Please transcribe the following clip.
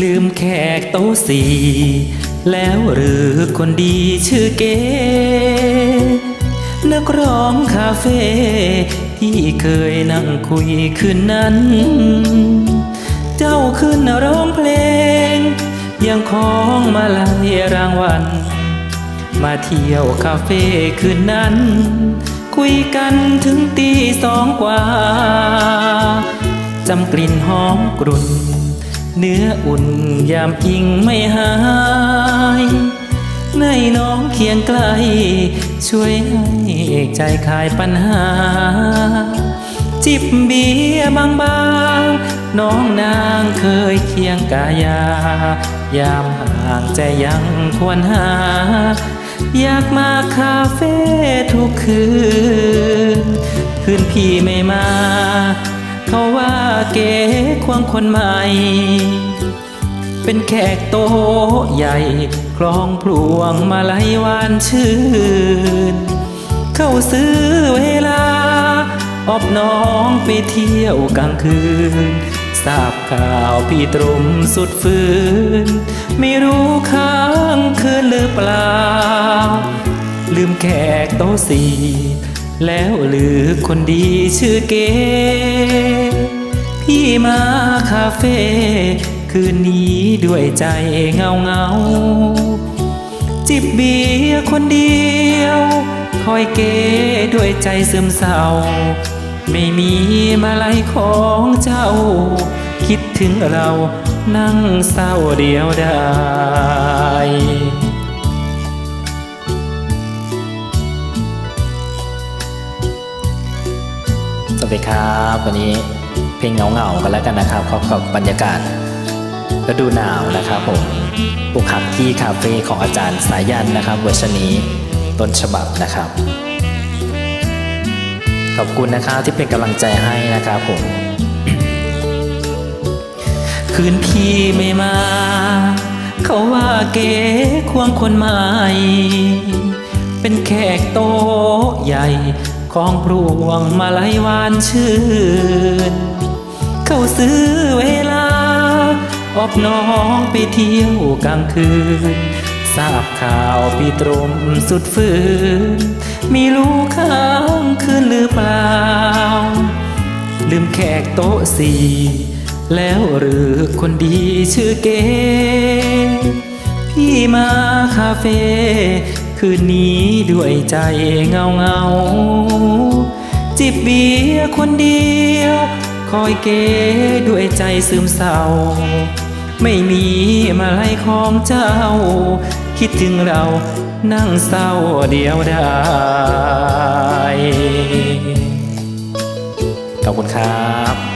ลืมแขกโต๊ะสี่แล้วหรือคนดีชื่อเก๋นักร้องคาเฟ่ที่เคยนั่งคุยคืนนั้น เจ้าขึ้นร้องเพลง ยังของมาลายรางวัล มาเที่ยวคาเฟ่คืนนั้น คุยกันถึงตีสองกว่าจำกลิ่นหอมกรุ่น เนื้ออุ่นยามอิงไม่หาย ในน้องเคียงใกล ช่วยให้ใจคลายปัญหา จิบเบียร์บางๆน้องนางเคยเคียงกายา ยามห่างใจยังควรหา อยากมาคาเฟ่ทุกคืน คืนพี่ไม่มา เขาว่าเก๋ควงคนใหม่ เป็นแขกโตใหญ่ คลองพลวงมาลัยวานชื่น เข้าซื้อเวลาอบน้องไปเที่ยวกลางคืน ทราบข่าวพี่ตรมสุดฝืนไม่รู้ค้างคืนหรือเปล่า ลืมแขกโตสี่ แล้วหรือคนดีชื่อเก๋พี่มาคาเฟ่คืนนี้ด้วยใจเงาเงา จิบเบียร์คนเดียว คอยเก๋ด้วยใจซึมเศร้า ไม่มีมาลัยของเจ้า คิดถึงเรานั่งเศร้าเดียวได้สวั ดีครับ วันนี้เพลงเหงาๆกันแล้วกันนะครับขอกับบรรยากาศฤดูหนาวนะครับผมปุกขับที่คาเฟ่ของอาจารย์สายันนะครับ เวอร์ชันนี้ต้นฉบับนะครับ ขอบคุณนะครับที่เป็นกำลังใจให้นะครับผม คืนพี่ไม่มา เขาว่าเก๋ควงคนใหม่เป็นแขกโตใหญ่ ของพรวงมาลัยวานชื่น เข้าซื้อเวลา อบน้องไปเที่ยวกลางคืน ทราบข่าวพี่ตรมสุดฝืน มีลูกค้างคืนหรือเปล่า ลืมแขกโต๊ะสี่แล้วหรือคนดีชื่อเก๋พี่มาคาเฟ่ คืนนี้ด้วยใจเงาเงา จิบเบียร์คนเดียว คอยเก๋ด้วยใจซึมเศร้า ไม่มีมาลัยของเจ้า คิดถึงเรานั่งเศร้าเดียวได้ขอบคุณครับ